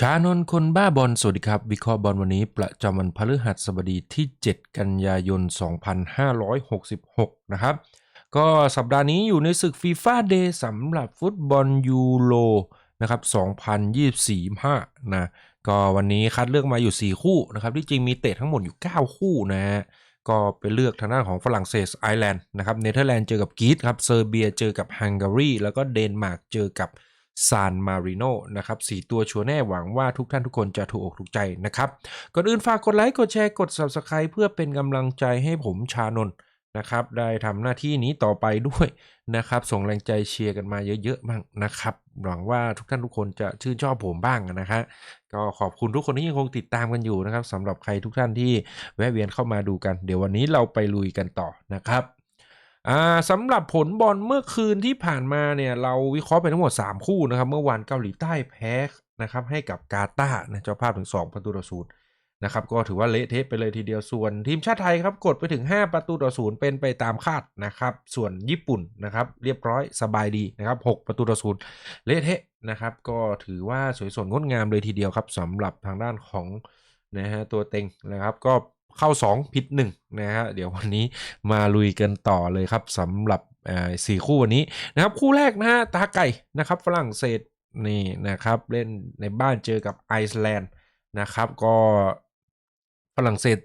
ชานนคนบ้าบอลสวัสดีครับ วิเคราะห์บอลวันนี้ประจำวันพฤหัสบดีที่ 7 กันยายน 2566 นะครับ ก็สัปดาห์นี้อยู่ในศึกฟีฟ่าเดย์สำหรับฟุตบอลยูโรนะครับ 2024นะก็วันนี้คัดเลือกมาอยู่ 4 คู่นะครับ ที่จริงมีเตะทั้งหมดอยู่ 9 คู่นะฮะก็ไปเลือกทางด้านของฝรั่งเศสไอร์แลนด์นะครับเนเธอร์แลนด์เจอกับกรีซครับเซอร์เบียเจอกับฮังการีแล้วก็เดนมาร์กเจอกับ ซานมาริโนนะครับสตัวชัวแน่หวังว่าทุกท่านทุกคนจะถูกอกถูกใจนะครับ ก่อนอื่นฝากกดไลค์ กดแชร์ กด Subscribe เพื่อเป็นกำลังใจให้ผมชานนนะครับได้ทำหน้าที่นี้ต่อไปด้วยนะครับ ส่งแรงใจเชียร์กันมาเยอะๆบ้างนะครับ หวังว่าทุกท่านทุกคนจะชื่นชอบผมบ้างนะฮะก็ขอบคุณทุกคนที่ยังคงติดตามกันอยู่นะครับสำหรับใครทุกท่านที่แวะเวียนเข้ามาดูกัน เดี๋ยววันนี้เราไปลุยกันต่อนะครับ อ่าสำหรับผลบอลเมื่อคืนที่ผ่านมาเนี่ยเราวิเคราะห์ไปทั้งหมด 3 คู่นะครับ เมื่อวานเกาหลีใต้แพ้นะครับให้กับกาตาร์นะเจ้าภาพถึง 2 ประตูต่อศูนย์นะครับก็ถือว่าเละเทะไปเลยทีเดียวส่วนทีมชาติไทยครับกดไปถึง 5 ประตูต่อศูนย์เป็นไปตามคาดนะครับส่วนญี่ปุ่นนะครับเรียบร้อยสบายดีนะครับ6ประตูต่อศูนย์เละเทะนะครับก็ถือว่าสวยสดงดงามเลยทีเดียวครับสำหรับทางด้านของนะฮะตัวเต็งนะครับก็ เข้า 2 ผิด1นะฮะเดี๋ยววันนี้มาลุยกันต่อเลยครับสำหรับสี่คู่วันนี้นะครับคู่แรกนะฮะตาไก่นะครับฝรั่งเศสนี่นะครับเล่นในบ้านเจอกับไอซ์แลนด์นะครับก็ฝรั่งเศส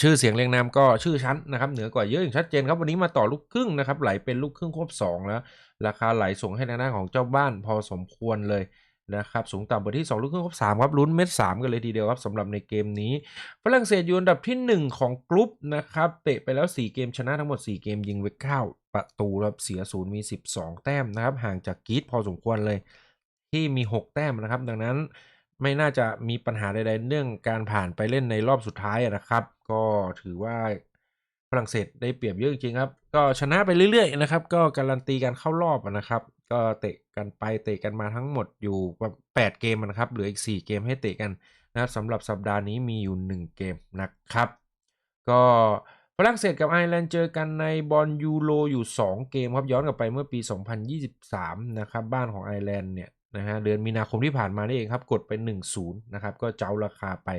ชื่อเสียงเรียงนามก็ชื่อชั้นนะครับเหนือกว่าเยอะอย่างชัดเจนครับวันนี้มาต่อลูกครึ่งนะครับไหลเป็นลูกครึ่งควบ2แล้วราคาไหลส่งให้ทางด้านของเจ้าบ้านพอสมควรเลย นะครับสูงต่ำไปที่ 2 ลูกครึ่งครบ3ครับลุ้นเม็ด3กันเลยทีเดียวครับสำหรับในเกมนี้ ฝรั่งเศสอยู่อันดับที่ 1 ของกรุ๊ปนะครับเตะไปแล้ว 4 เกมชนะทั้งหมด 4 เกมยิงไป9ประตูแล้วเสียศูนย์มี 12 แต้มนะครับห่างจากกรีซพอสมควรเลย ที่มี 6 แต้มนะครับ ดังนั้นไม่น่าจะมีปัญหาใดๆเรื่องการผ่านไปเล่นในรอบสุดท้ายนะครับ ก็ถือว่าฝรั่งเศสได้เปรียบเยอะจริงครับ ก็ชนะไปเรื่อยๆนะครับ ก็การันตีการเข้ารอบนะครับ ก็เตะกันไปเตะกันมาทั้งหมดอยู่ 8 เกมนะครับเหลืออีก 4 เกมให้เตะกันนะครับสำหรับสัปดาห์นี้มีอยู่ 1 เกมนะครับ ก็ฝรั่งเศสกับไอร์แลนด์เจอกันในบอลยูโรอยู่ 2 เกมครับย้อนกลับไปเมื่อปี 2023 นะครับบ้านของไอร์แลนด์เนี่ยนะฮะเดือนมีนาคมที่ผ่านมานี่เองครับ กดไป 1-0 นะครับ ก็เจ้าราคาไป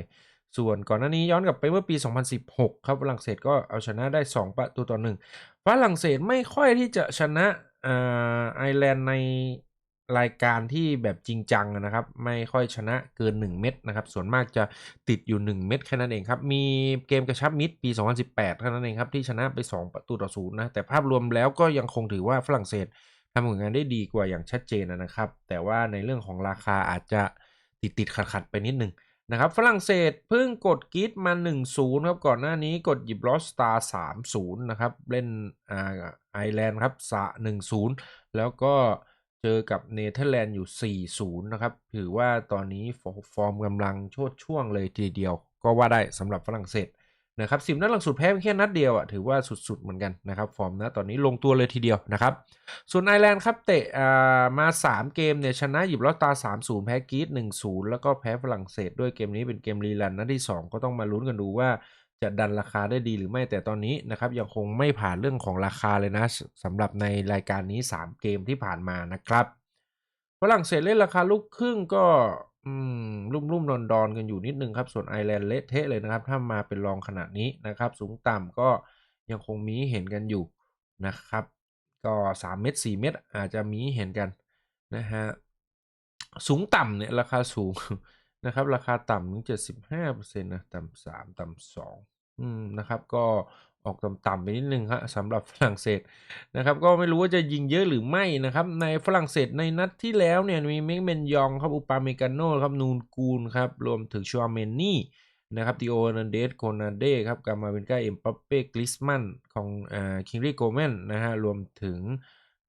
ส่วนก่อนหน้านี้ย้อนกลับไปเมื่อปี 2016 ครับฝรั่งเศสก็เอาชนะได้ 2 ประตูต่อ 1 ฝรั่งเศสไม่ค่อยที่จะชนะ ไอร์แลนด์ในรายการที่แบบจริงจังนะครับ ไม่ค่อยชนะเกิน 1 เม็ดนะครับ ส่วนมากจะติดอยู่ 1 เม็ดแค่นั้นเองครับ มีเกมกระชับมิตรปี 2018เท่านั้นเองครับที่ชนะไป 2 ประตูต่อศูนย์นะ แต่ภาพรวมแล้วก็ยังคงถือว่าฝรั่งเศสทำผลงานได้ดีกว่าอย่างชัดเจนนะครับ แต่ว่าในเรื่องของราคาอาจจะติดติดขัดขัดไปนิดนึง นะครับฝรั่งเศสเพิ่งกดกีดมา 1-0 ครับ ก่อนหน้านี้กดหยิบลอสตาร์3-0 นะครับ เล่นอ่าไอร์แลนด์ครับสะ1-0 แล้วก็เจอกับเนเธอร์แลนด์อยู่ 4-0 นะครับ ถือว่าตอนนี้ฟอร์มกำลังโชดช่วงเลยทีเดียว ก็ว่าได้สำหรับฝรั่งเศส นะครับสิบนัดหลังสุดแพ้เพียงแค่นัดเดียวอะถือว่าสุดๆเหมือนกันนะครับฟอร์มนะตอนนี้ลงตัวเลยทีเดียวนะครับ ส่วนไอร์แลนด์ครับเตะมา 3 เกมเนี่ยชนะหยิบลอตตา 3-0 แพ้กีด1-0 แล้วก็แพ้ฝรั่งเศสด้วยเกมนี้เป็นเกมรีลันนัดที่ 2 ก็ต้องมาลุ้นกันดูว่าจะดันราคาได้ดีหรือไม่แต่ตอนนี้นะครับยังคงไม่ผ่านเรื่องของราคาเลยนะสำหรับในรายการนี้ 3 เกมที่ผ่านมานะครับฝรั่งเศสเล่นราคาลูกครึ่งก็ รุ่มรุ่มดอนดอนกันอยู่นิดนึงครับ ส่วนไอแลนด์เละเทะเลยนะครับ ถ้ามาเป็นรองขนาดนี้นะครับ สูงต่ำก็ยังคงมีเห็นกันอยู่นะครับ ก็ 3 เม็ด4เม็ดอาจจะมีเห็นกันนะฮะสูงต่ำเนี่ยราคาสูงนะครับ ราคาต่ำถึง75%นะ ต่ำ3 ต่ำ2อืมนะครับ ก็ ออกต่ำๆไปนิดนึงครับสำหรับฝรั่งเศสนะครับก็ไม่รู้ว่าจะยิงเยอะหรือไม่นะครับในฝรั่งเศสในนัดที่แล้วเนี่ยมีเมกเมนยองครับอุปาเมกาโนครับนูนกูลครับรวมถึงชัวเมนนี่นะครับติโอนันเดสโคนาเดครับกามาเบนกาเอ็มปัปเป้กลิสมันของอ่าคิงรีโกแมนนะฮะรวมถึง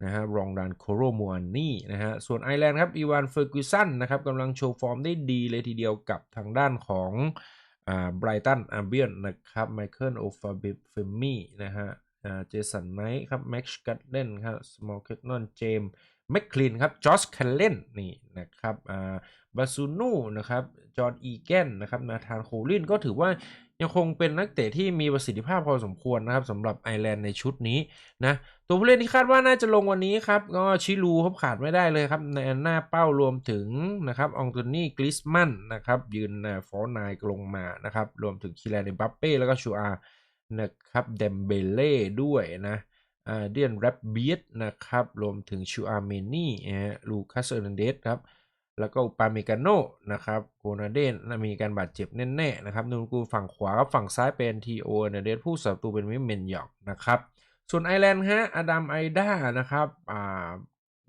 นะฮะรองดานโคโรมัวนี่นะฮะส่วนไอร์แลนด์ครับอีวานเฟอร์กิสันนะครับกำลังโชว์ฟอร์มได้ดีเลยทีเดียวกับทางด้านของ อ่าไบรตันอาร์เบียนนะครับไมเคิลโอฟาบเฟมี่นะฮะอ่าเจสันไนท์ครับแม็กซ์กัตเลนครับสมอลเคนนอนเจมแมคคลีนครับจอสแคลเลนนี่นะครับอ่าบาซูนูนะครับจอห์นอีแกนนะครับนาธานโคลินก็ถือว่ายังคงเป็นนักเตะที่มีประสิทธิภาพพอสมควรนะครับสำหรับไอร์แลนด์ในชุดนี้นะ ตัวผู้เล่นที่คาดว่าน่าจะลงวันนี้ครับก็ชิลูครับขาดไม่ได้เลยครับในหน้าเป้ารวมถึงนะครับองตุนี่กริสมันนะครับยืนฟอนายลงมานะครับรวมถึงคีแลนเดบัปเป้แล้วก็ชูอานะครับเดมเบเล่ด้วยนะเดียนแรปเบียดนะครับรวมถึงชูอาเมนี่ลูคัสเอร์นันเดสครับแล้วก็อุปาเมกาโนนะครับโกนาเดนมีการบาดเจ็บแน่ๆนะครับนูนกูฝั่งขวากับฝั่งซ้ายเป็นทีโอเนเดสผู้สับตูเป็นวิเมนยอกนะครับ ส่วนไอแลนด์ฮะอดัมไอด้านะครับอ่า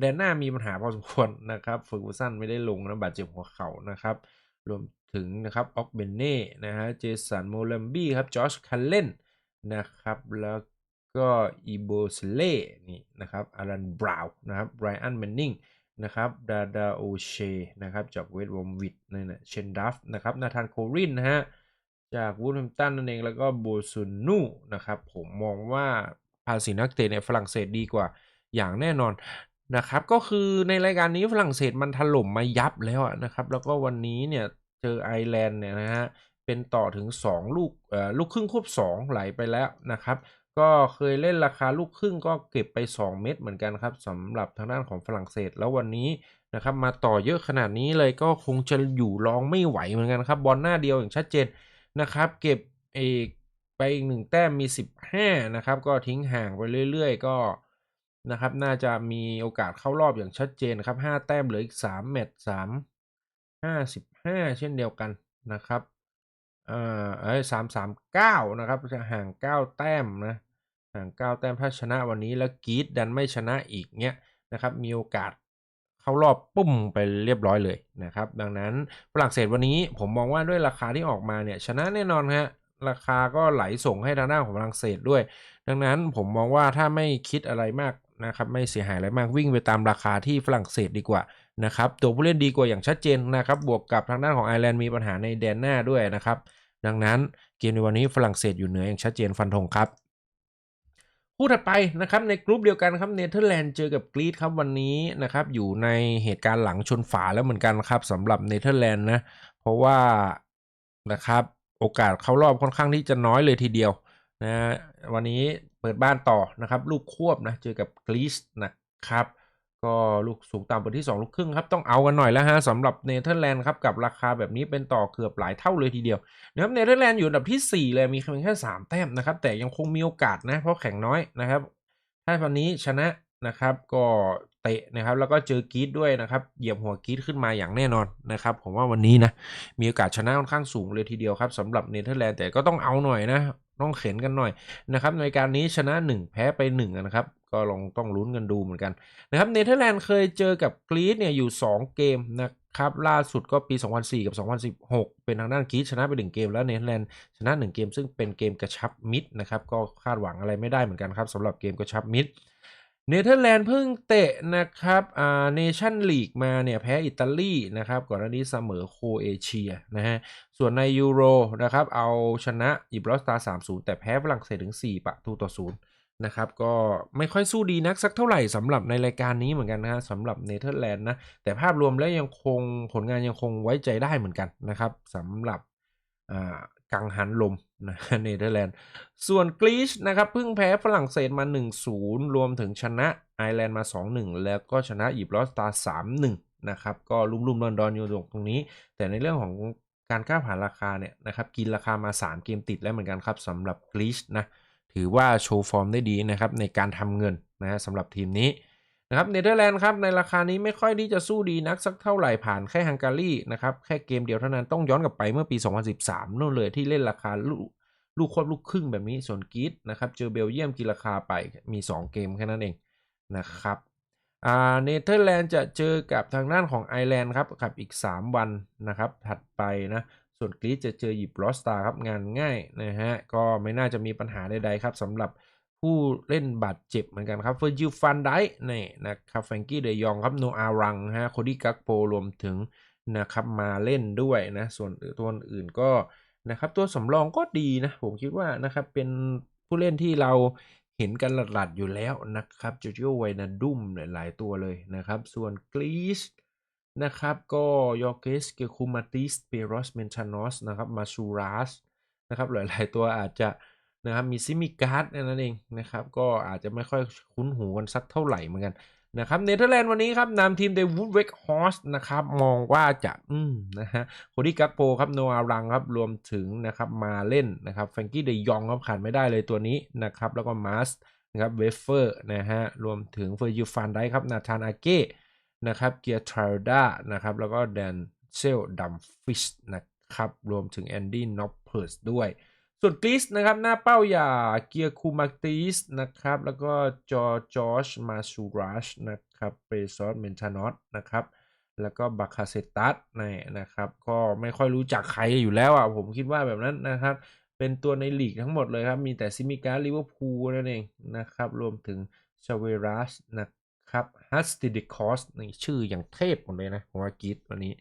แดนหน้ามีปัญหาพอสมควรนะครับเฟอร์กูสันไม่ได้ลงนะบาดเจ็บหัวเข่านะครับ รวมถึงนะครับออกเบนเน่นะฮะเจสันโมลัมบี้ครับจอชคัลเลนนะครับแล้วก็อีโบสเล่นี่นะครับอารันบราวน์นะครับไรอันแมนนิงนะครับดาดาโอเชนะครับจากเวสต์วอมวิดนั่นนะเชนดัฟนะครับนาธานโครินนะฮะจากวูดแฮมตันนั่นเองแล้วก็โบซุนนูนะครับผมมองว่าาษีนักเตะในฝรั่งเศสดีกว่าอย่างแน่นอนนะครับ ก็คือในรายการนี้ฝรั่งเศสมันถล่มมายับแล้วนะครับ แล้วก็วันนี้เนี่ยเจอไอร์แลนด์เนี่ยนะฮะเป็นต่อถึง 2 ลูกเอ่อลูกครึ่งควบ 2 ไหลไปแล้วนะครับ ก็เคยเล่นราคาลูกครึ่งก็เก็บไป 2 เม็ดเหมือนกันครับสำหรับทางด้านของฝรั่งเศสแล้ววันนี้นะครับมาต่อเยอะขนาดนี้เลยก็คงจะอยู่รองไม่ไหวเหมือนกันครับบอลหน้าเดียวอย่างชัดเจนนะครับ เก็บเอก ไปอีกหนึ่งแต้มมี 15 นะครับ ก็ทิ้งห่างไปเรื่อยๆ ก็นะครับน่าจะมีโอกาสเข้ารอบอย่างชัดเจนครับ 5 แต้มเหลืออีก 3 แมตช์3 55 เช่นเดียวกันนะครับเอ่อเอ้ยสามสามเก้านะครับจะห่างเก้าแต้มนะห่างเก้าแต้มถ้าชนะวันนี้แล้วกีดดันไม่ชนะอีกเนี้ยนะครับมีโอกาสเข้ารอบปุ้มไปเรียบร้อยเลยนะครับ ดังนั้นฝรั่งเศสวันนี้ผมมองว่าด้วยราคาที่ออกมาเนี่ยชนะแน่นอนฮะ ราคาก็ไหลส่งให้ทางด้านของฝรั่งเศสด้วย ดังนั้นผมมองว่าถ้าไม่คิดอะไรมากนะครับไม่เสียหายอะไรมากวิ่งไปตามราคาที่ฝรั่งเศสดีกว่านะครับตัวผู้เล่นดีกว่าอย่างชัดเจนนะครับบวกกับทางด้านของไอร์แลนด์มีปัญหาในแดนหน้าด้วยนะครับดังนั้นเกมในวันนี้ฝรั่งเศสอยู่เหนืออย่างชัดเจนฟันธงครับคู่ถัดไปนะครับในกลุ่มเดียวกันครับเนเธอร์แลนด์เจอกับกรีซครับวันนี้นะครับอยู่ในเหตุการณ์หลังชนฝาแล้วเหมือนกันครับสำหรับเนเธอร์แลนด์นะเพราะว่านะครับ โอกาสเข้ารอบค่อนข้างที่จะน้อยเลยทีเดียวนะวันนี้เปิดบ้านต่อนะครับลูกควบนะเจอกับกรีซนะครับก็ลูกสูงต่ำบนที่ 2 ลูกครึ่งครับ ต้องเอากันหน่อยแล้วฮะสำหรับเนเธอร์แลนด์ครับ กับราคาแบบนี้เป็นต่อเกือบหลายเท่าเลยทีเดียวนะครับเนเธอร์แลนด์อยู่อันดับที่ 4 เลยมีเพียงแค่ 3 แต้มนะครับ แต่ยังคงมีโอกาสนะ เพราะแข่งน้อยนะครับ ถ้าวันนี้ชนะนะครับ ก็ เตะนะครับ แล้วก็เจอกีดด้วยนะครับเหยียบหัวกีดขึ้นมาอย่างแน่นอนนะครับ ผมว่าวันนี้นะมีโอกาสชนะค่อนข้างสูงเลยทีเดียวครับสำหรับเนเธอร์แลนด์แต่ก็ต้องเอาหน่อยนะต้องเข็นกันหน่อยนะครับในการนี้ชนะ 1 แพ้ไป1นะครับก็ลองต้องลุ้นกันดูเหมือนกันนะครับเนเธอร์แลนด์เคยเจอกับกรีซเนี่ยอยู่ 2 เกมนะครับล่าสุดก็ปี 2004 กับ 2016 เป็นทางด้านกรีซชนะไป 1 เกม แล้วเนเธอร์แลนด์ชนะ 1 เกม ซึ่งเป็นเกมกระชับมิดนะครับก็คาดหวังอะไรไม่ได้เหมือนกันครับสำหรับเกมกระชับมิด เนเธอร์แลนด์เพิ่งเตะนะครับอ่าเนชั่นลีกมาเนี่ยแพ้อิตาลีนะครับก่อนหน้านี้เสมอโคเอเชียนะฮะส่วนในยูโรนะครับเอาชนะอิบรอสตา3-0 แต่แพ้ฝรั่งเศสถึง 4 ประตูต่อ0นะครับก็ไม่ค่อยสู้ดีนักสักเท่าไหร่สำหรับในรายการนี้เหมือนกันนะสำหรับเนเธอร์แลนด์นะแต่ภาพรวมแล้วยังคงผลงานยังคงไว้ใจได้เหมือนกันนะครับสำหรับ กังหันลมนะเนเธอร์แลนด์ ส่วนกรีซนะครับเพิ่งแพ้ฝรั่งเศสมา 1-0 รวมถึงชนะไอร์แลนด์มา 2-1 แล้วก็ชนะอิบรอสตา 3-1 นะครับ ก็ลุ่มๆดอนๆอยู่ตรงนี้ แต่ในเรื่องของการก้าวผ่านราคาเนี่ยนะครับกินราคามา 3 เกมติดแล้วเหมือนกันครับสำหรับกรีซนะถือว่าโชว์ฟอร์มได้ดีนะครับในการทำเงินนะฮะสำหรับทีมนี้ นะครับเนเธอร์แลนด์ครับในราคานี้ไม่ค่อยที่จะสู้ดีนักสักเท่าไหร่ผ่านแค่ฮังการีนะครับแค่เกมเดียวเท่านั้นต้องย้อนกลับไปเมื่อปี 2013นู่นเลยที่เล่นราคาลูกลูกควบลูกครึ่งแบบนี้ส่วนกีดนะครับเจอเบลเยียมกินราคาไปมี 2 เกมแค่นั้นเองนะครับอ่าเนเธอร์แลนด์จะเจอกับทางด้านของไอร์แลนด์ครับกับอีก 3 วันนะครับถัดไปนะส่วนกรีซจะเจอหยิบลอสตาครับงานง่ายนะฮะก็ไม่น่าจะมีปัญหาใดๆครับสำหรับ ผู้เล่นบาดเจ็บเหมือนกันครับเฟอร์จิลฟันไดนี่นะครับแฟรงกี้เดยองครับโนอารังฮะโคดี้กักโปรวมถึงนะครับมาเล่นด้วยนะส่วนตัวอื่นก็นะครับตัวสำรองก็ดีนะผมคิดว่านะครับเป็นผู้เล่นที่เราเห็นกันหลัดๆอยู่แล้วนะครับจูจิโอไวนาดุมหลายตัวเลยนะครับส่วนกรีซนะครับก็ยอร์เกสเกคูมาติสเปโรสเมนชานอสนะครับมาชูรัสนะครับหลายๆตัวอาจจะ นะครับมีซิมิการ์ดนั่นเองนะครับก็อาจจะไม่ค่อยคุ้นหูกันสักเท่าไหร่เหมือนกันนะครับเนเธอร์แลนด์วันนี้ครับนำทีมโดวูดเวกฮอสนะครับมองว่าจะอืมนะฮะโคดี้กัปโปครับโนอารังครับรวมถึงนะครับมาเล่นนะครับแฟงกี้เดยองครับขาดไม่ได้เลยตัวนี้นะครับแล้วก็มาสนะครับเวเฟอร์นะฮะรวมถึงเฟอร์ยูฟันได้ครับนาธานอาเก้นะครับเกียร์ทราร์ดานะครับแล้วก็แดนเซลดัมฟิชนะครับรวมถึงแอนดี้น็อปเพิร์สด้วย ส่วนกรีซนะครับ หน้าเป้าอย่าเกียร์คูมาติสนะครับ แล้วก็จอจอชมาซูรัชนะครับเปซอสเมนทานอสนะครับ แล้วก็บาคาเซตัสนี่นะครับ ก็ไม่ค่อยรู้จักใครอยู่แล้วอะผมคิดว่าแบบนั้นนะครับ เป็นตัวในลีกทั้งหมดเลยครับ มีแต่ซิมิการลิเวอร์พูลนั่นเองนะครับ รวมถึงชาเวรัสนะครับฮัสติดิคอสนี่ชื่ออย่างเทพหมดเลยนะผมว่ากีดวันนี้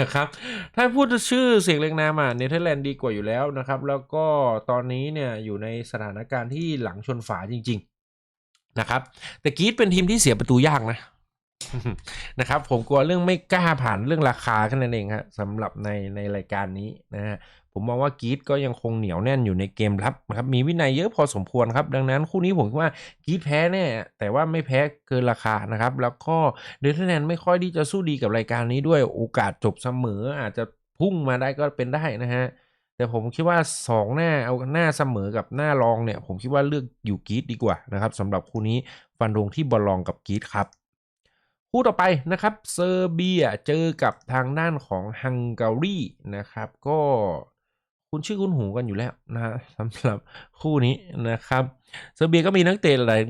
นะครับ ถ้าพูดชื่อเสียงเรียงนามอะเนเธอร์แลนด์ดีกว่าอยู่แล้วนะครับ แล้วก็ตอนนี้เนี่ยอยู่ในสถานการณ์ที่หลังชนฝาจริง ๆนะครับแต่กีตเป็นทีมที่เสียประตูยากนะนะครับผมกลัวเรื่องไม่กล้าผ่านเรื่องราคาแค่นั้นเองครับสำหรับในในรายการนี้นะฮะ ผมมองว่ากีดก็ยังคงเหนียวแน่นอยู่ในเกมรับนะครับ มีวินัยเยอะพอสมควรครับ ดังนั้นคู่นี้ผมคิดว่ากีดแพ้แน่แต่ว่าไม่แพ้เกินราคานะครับ แล้วก็เดนเทอร์แลนด์ไม่ค่อยที่จะสู้ดีกับรายการนี้ด้วยโอกาสจบเสมออาจจะพุ่งมาได้ก็เป็นได้นะฮะแต่ผมคิดว่าสองหน้าเอาหน้าเสมอกับหน้ารองเนี่ย ผมคิดว่าเลือกอยู่กีดดีกว่านะครับสำหรับคู่นี้ฟันธงที่บอลลองกับกีดครับคู่ต่อไปนะครับเซอร์เบียเจอกับทางด้านของฮังการีนะครับ ก็ คุณชื่อคุณหูกันอยู่แล้วนะฮะสำหรับคู่นี้นะครับเซอร์เบียก็มีนักเตะหลาย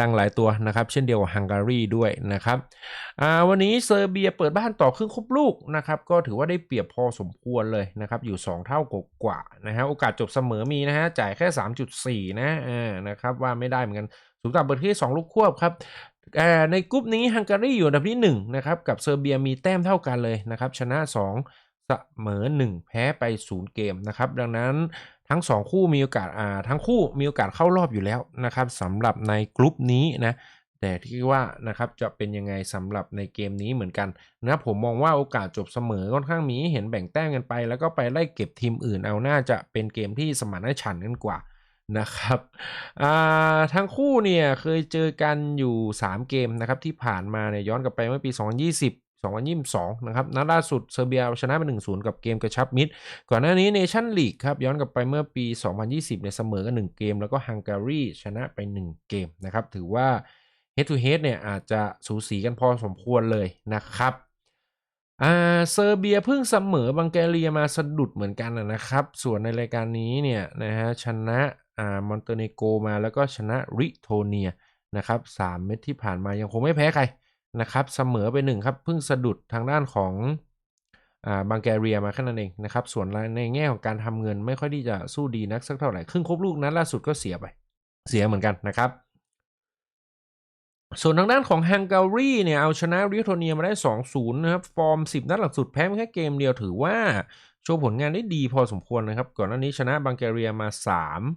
ดัง ๆ หลายตัวนะครับ เช่นเดียวกับฮังการีด้วยนะครับวันนี้เซอร์เบียเปิดบ้านต่อครึ่งครบลูกนะครับ ก็ถือว่าได้เปรียบพอสมควรเลยนะครับ อยู่ 2 เท่ากว่าๆนะฮะโอกาสจบเสมอมีนะฮะจ่ายแค่ 3.4 นะอ่านะครับว่าไม่ได้เหมือนกันสูงต่ำเปิดที่2ลูกควบครับในกลุ่มนี้ฮังการีอยู่อันดับที่1นะครับกับเซอร์เบียมีแต้มเท่ากันเลยนะครับชนะ 2 เสมอ 1 แพ้ไป 0 เกมนะครับ ดังนั้นทั้ง 2 คู่มีโอกาสอ่าทั้งคู่มีโอกาสเข้ารอบอยู่แล้วนะครับสำหรับในกลุ่มนี้นะแต่ที่ว่านะครับจะเป็นยังไงสำหรับในเกมนี้เหมือนกันนะผมมองว่าโอกาสจบเสมอค่อนข้างมีเห็นแบ่งแต้มกันไป แล้วก็ไปไล่เก็บทีมอื่นเอาน่าจะเป็นเกมที่สมานฉันท์กันกว่านะครับทั้งคู่เนี่ยเคยเจอกันอยู่ 3 เกมนะครับที่ผ่านมาเนี่ยย้อนกลับไปเมื่อปี 2020 2022 นะครับ นัดล่าสุดเซอร์เบียชนะไป1-0 กับเกมกระชับมิตรก่อนหน้านี้เนชั่นลีกครับ ย้อนกลับไปเมื่อปี 2020เนี่ยเสมอกัน1เกม แล้วก็ฮังการีชนะไป 1 เกมนะครับ ถือว่า head to head เนี่ยอาจจะสูสีกันพอสมควรเลยนะครับอ่าเซอร์เบียเพิ่งเสมอบังแกเรียมาสะดุดเหมือนกันนะครับ ส่วนในรายการนี้เนี่ยนะฮะชนะอ่ามอนเตเนโกมาแล้วก็ชนะริโทเนียนะครับสามเม็ดที่ผ่านมายังคงไม่แพ้ใคร นะครับเสมอไปหนึ่งครับเพิ่งสะดุดทางด้านของอ่าบังแกเรียมาแค่นั้นเองนะครับส่วนในแง่ของการทำเงินไม่ค่อยที่จะสู้ดีนักสักเท่าไหร่ครึ่งครบลูกนั้นล่าสุดก็เสียไป เสียเหมือนกันนะครับ ส่วนทางด้านของฮังการีเนี่ยเอาชนะริโทเนียมาได้ 2-0 นะครับฟอร์ม 10 นัดหลังสุดแพ้แค่เกมเดียวถือว่า โชว์ผลงานได้ดีพอสมควรนะครับ ก่อนหน้านี้ชนะบังแกเรียมา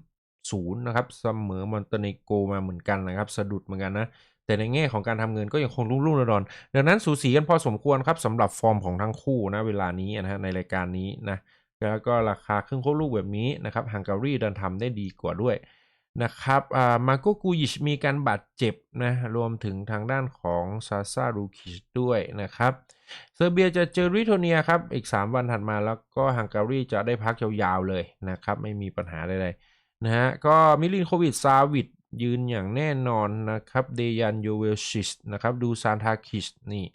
3-0 นะครับเสมอมอนเตเนโกมาเหมือนกันนะครับ สะดุดเหมือนกันนะ แต่ในแง่ของการทำเงินก็ยังคงรุ่งรุ่งดอนดังนั้นสูสีกันพอสมควรครับสำหรับฟอร์มของทั้งคู่นะเวลานี้นะฮะในรายการนี้นะแล้วก็ราคาครึ่งโคลูกแบบนี้นะครับฮังการีดินทำได้ดีกว่าด้วยนะครับอ่ามาโกกูยิชมีการบาดเจ็บนะรวมถึงทางด้านของซาซารูคิชด้วยนะครับเซอร์เบียจะเจอริโทเนียครับ อีก 3 วันถัดมาแล้วก็ฮังการีจะได้พักยาวๆเลยนะครับ ไม่มีปัญหาใดๆนะฮะก็มิลินโควิดซาวิด ยืนอย่างแน่นอนนะครับเดยันโยเวลชิชนะครับดูซานทาคิชนี่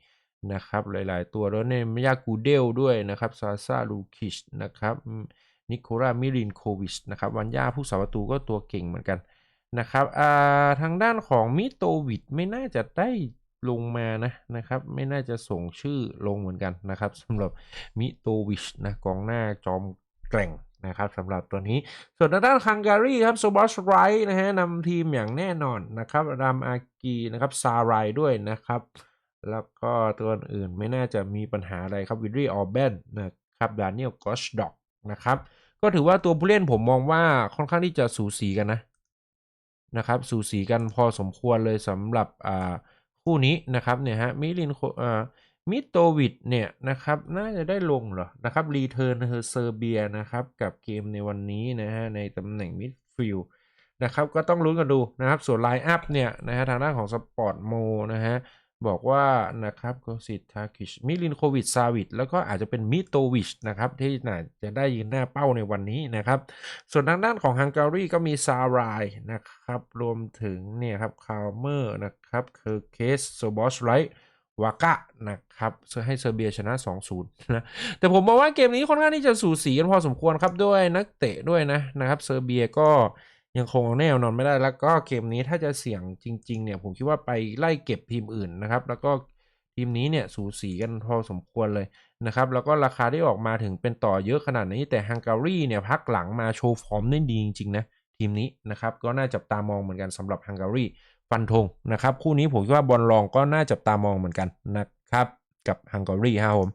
นะครับหลายๆ ตัวแล้วเนี่ยมายากูเดลด้วยนะครับซาซาลูคิชนะครับนิโคลามิลินโควิชนะครับวันย่าผู้สาประตูก็ตัวเก่งเหมือนกันนะครับทางด้านของมิโตวิดไม่น่าจะได้ลงมานะนะครับไม่น่าจะส่งชื่อลงเหมือนกันนะครับสำหรับมิโตวิชนะกองหน้าจอมแกร่ง นะครับสำหรับตัวนี้ ส่วนทางด้านฮังการีครับโซบอสไรนะฮะนำทีมอย่างแน่นอนนะครับรามอากีนะครับซาไรด้วยนะครับ แล้วก็ตัวอื่นไม่น่าจะมีปัญหาอะไรครับวิลลี่ออเบนนะครับดานิเอลกอชด็อกนะครับก็ถือว่าตัวผู้เล่นผมมองว่าค่อนข้างที่จะสูสีกันนะนะครับสูสีกันพอสมควรเลยสำหรับอ่าคู่นี้นะครับเนี่ยฮะมิลินอ่า มิโตวิดเนี่ยนะครับน่าจะได้ลงเหรอนะครับรีเทิร์นเฮอเซอร์เบียนะครับกับเกมในวันนี้นะฮะในตำแหน่งมิดฟิลด์นะครับก็ต้องลุ้นกันดูนะครับ ส่วนไลน์อัพเนี่ยนะฮะทางด้านของสปอร์ตโมนะฮะบอกว่านะครับโกสิตทาคิชมิลินโควิดซาวิดแล้วก็อาจจะเป็นมิโตวิชนะครับที่น่าจะได้ยืนหน้าเป้าในวันนี้นะครับ ส่วนทางด้านของฮังการีก็มีซารายนะครับ รวมถึงเนี่ยครับคาร์เมอร์นะครับเคอร์เคสโซบอสไรท์ วากะนะครับให้เซอร์เบียชนะ 2-0 นะแต่ผมมองว่าเกมนี้ค่อนข้างที่จะสูสีกันพอสมควรครับด้วยนักเตะด้วยนะนะครับเซอร์เบียก็ยังคงเอาแน่นอนไม่ได้แล้วก็เกมนี้ถ้าจะเสี่ยงจริงๆเนี่ยผมคิดว่าไปไล่เก็บทีมอื่นนะครับ แล้วก็ทีมนี้เนี่ยสูสีกันพอสมควรเลยนะครับ แล้วก็ราคาที่ออกมาถึงเป็นต่อเยอะขนาดนี้แต่ฮังการีเนี่ยพักหลังมาโชว์ฟอร์มได้ดีจริงๆนะทีมนี้นะครับก็น่าจับตามองเหมือนกันสำหรับฮังการี ฟันธงนะครับ คู่นี้ผมคิดว่าบอลลองก็น่าจับตามองเหมือนกันนะครับ กับฮังการีฮะผม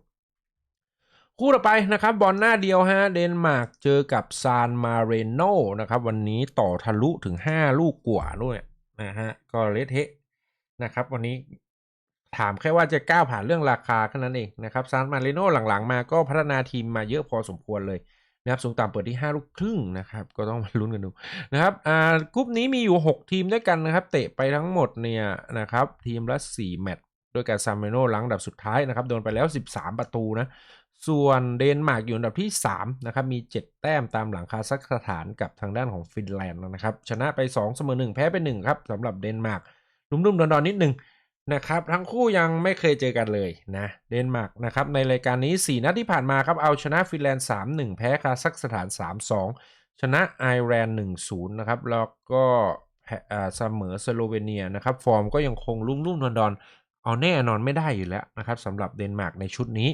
คู่ต่อไปนะครับบอลหน้าเดียวฮะเดนมาร์กเจอกับซานมาเรโนนะครับ วันนี้ต่อทะลุถึง 5 ลูกกว่าด้วยนะฮะก็เละเทะนะครับ วันนี้ถามแค่ว่าจะก้าวผ่านเรื่องราคาแค่นั้นเองนะครับซานมาเรโนหลังๆ มาก็พัฒนาทีมมาเยอะพอสมควรเลย นะครับสูงต่ำเปิดที่ 5 ลูกครึ่งนะครับก็ต้องมาลุ้นกันดูนะครับอ่ากรุ๊ปนี้มีอยู่ 6 ทีมด้วยกันนะครับ เตะไปทั้งหมดเนี่ยนะครับทีมละ 4 แมตช์โดยการซามเรโนหลังดับสุดท้ายนะครับโดนไปแล้ว 13 ประตูนะส่วนเดนมาร์กอยู่อันดับที่ 3 นะครับ มี 7 แต้มตามหลังคาซักสถานกับทางด้านของฟินแลนด์นะครับ ชนะไป 2 เสมอ 1 แพ้ไป 1 ครับสำหรับเดนมาร์กรุ่มๆดอนๆนิดนึง นะครับทั้งคู่ยังไม่เคยเจอกันเลยนะเดนมาร์กนะครับในรายการนี้ 4 นัดที่ผ่านมาครับเอาชนะฟินแลนด์ 3-1 แพ้คาซักสถาน 3-2 ชนะไอร์แลนด์ 1-0 นะครับแล้วก็เสมอสโลเวเนียนะครับฟอร์มก็ยังคงรุ่มๆดอนๆเอาแน่นอนไม่ได้อยู่แล้วนะครับสำหรับเดนมาร์กในชุดนี้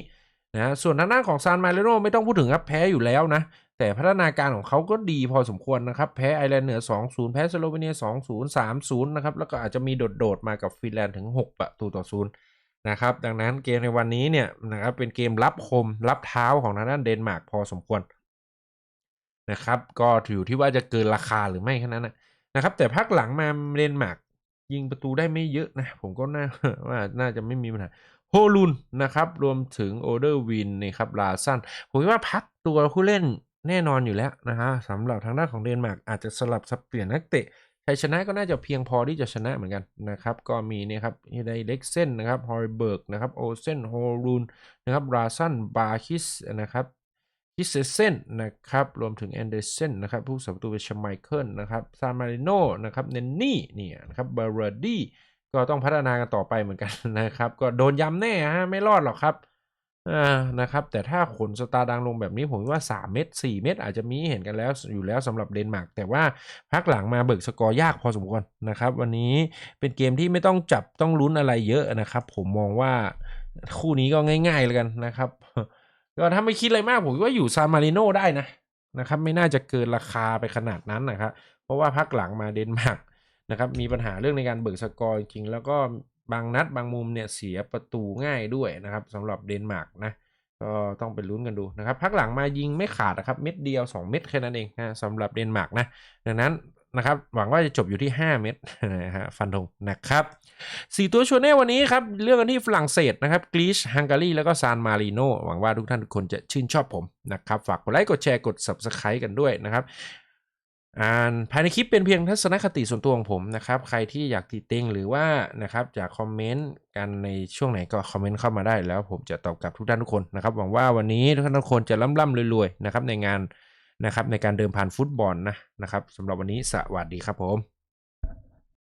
นะส่วนทางด้านของซานมาเรโนไม่ต้องพูดถึงครับแพ้อยู่แล้วนะ แต่พัฒนาการของเขาก็ดีพอสมควรนะครับ แพ้ไอร์แลนด์เหนือ 2-0 แพ้สโลเวเนีย 2-0 3-0 นะครับ แล้วก็อาจจะมีโดด ๆ มากับฟินแลนด์ถึง 6 ประตูต่อ0นะครับ ดังนั้นเกมในวันนี้เนี่ยนะครับเป็นเกมรับคมรับเท้าของทางด้านเดนมาร์กพอสมควรนะครับ ก็ถือที่ว่าจะเกินราคาหรือไม่แค่นั้นนะครับ แต่พักหลังมาเดนมาร์กยิงประตูได้ไม่เยอะนะ ผมก็น่าว่าน่าจะไม่มีปัญหาโฮลุนนะครับ รวมถึงโอเดอร์วินนะครับลาซันผมว่าพักตัวผู้เล่น แน่นอนอยู่แล้วนะฮะสำหรับทางด้านของเดนมาร์กอาจจะสลับสับเปลี่ยนนักเตะชัยชนะก็น่าจะเพียงพอที่จะชนะเหมือนกันนะครับ ก็มีเนี่ยครับไดเล็กเซนนะครับฮอริเบิร์กนะครับโอเซนโฮลุนนะครับราซันบาคิสนะครับคิสเซนนะครับ รวมถึงแอนเดอร์เซนนะครับ ผู้สับประตูเป็นชไมเคิลนะครับซามาริโนนะครับเนนนี่เนี่ยนะครับเบอร์เรดี้ก็ต้องพัฒนากันต่อไปเหมือนกันนะครับ ก็โดนย้ำแน่ฮะไม่รอดหรอกครับ นะครับ แต่ถ้าขนสตาร์ดังลงแบบนี้ผมว่า 3 เม็ด4เม็ดอาจจะมีเห็นกันแล้วอยู่แล้วสำหรับเดนมาร์กแต่ว่าพักหลังมาเบิกสกอร์ยากพอสมควรนะครับ วันนี้เป็นเกมที่ไม่ต้องจับต้องลุ้นอะไรเยอะนะครับ ผมมองว่าคู่นี้ก็ง่ายๆเลยกันนะครับ ก็ถ้าไม่คิดอะไรมากผมว่าอยู่ซานมาริโนได้นะนะครับ ไม่น่าจะเกินราคาไปขนาดนั้นนะครับ เพราะว่าพักหลังมาเดนมาร์กนะครับมีปัญหาเรื่องในการเบิกสกอร์จริงแล้วก็ บางนัดบางมุมเนี่ยเสียประตูง่ายด้วยนะครับสำหรับเดนมาร์กนะก็ต้องไปลุ้นกันดูนะครับพักหลังมายิงไม่ขาดนะครับเม็ดเดียว 2 เม็ดแค่นั้นเองนะสำหรับเดนมาร์กนะดังนั้นนะครับหวังว่าจะจบอยู่ที่ 5 เม็ดนะฮะฟันธงนะครับสี่ตัวชวนแน่วันนี้ครับเรื่องกันที่ฝรั่งเศสนะครับกรีซฮังการีแล้วก็ซานมาริโนหวังว่าทุกท่านทุกคนจะชื่นชอบผมนะครับฝากกดไลค์กดแชร์กด subscribe กันด้วยนะครับ อ่านภายในคลิปเป็นเพียงทัศนคติส่วนตัวของผมนะครับ ใครที่อยากติติงหรือว่านะครับอยากคอมเมนต์กันในช่วงไหนก็คอมเมนต์เข้ามาได้แล้วผมจะตอบกลับทุกท่านทุกคนนะครับหวังว่าวันนี้ทุกท่านทุกคนจะร่ำร่ำรวยๆนะครับในงานนะครับในการเดิมพันฟุตบอลนะนะครับสำหรับวันนี้สวัสดีครับผม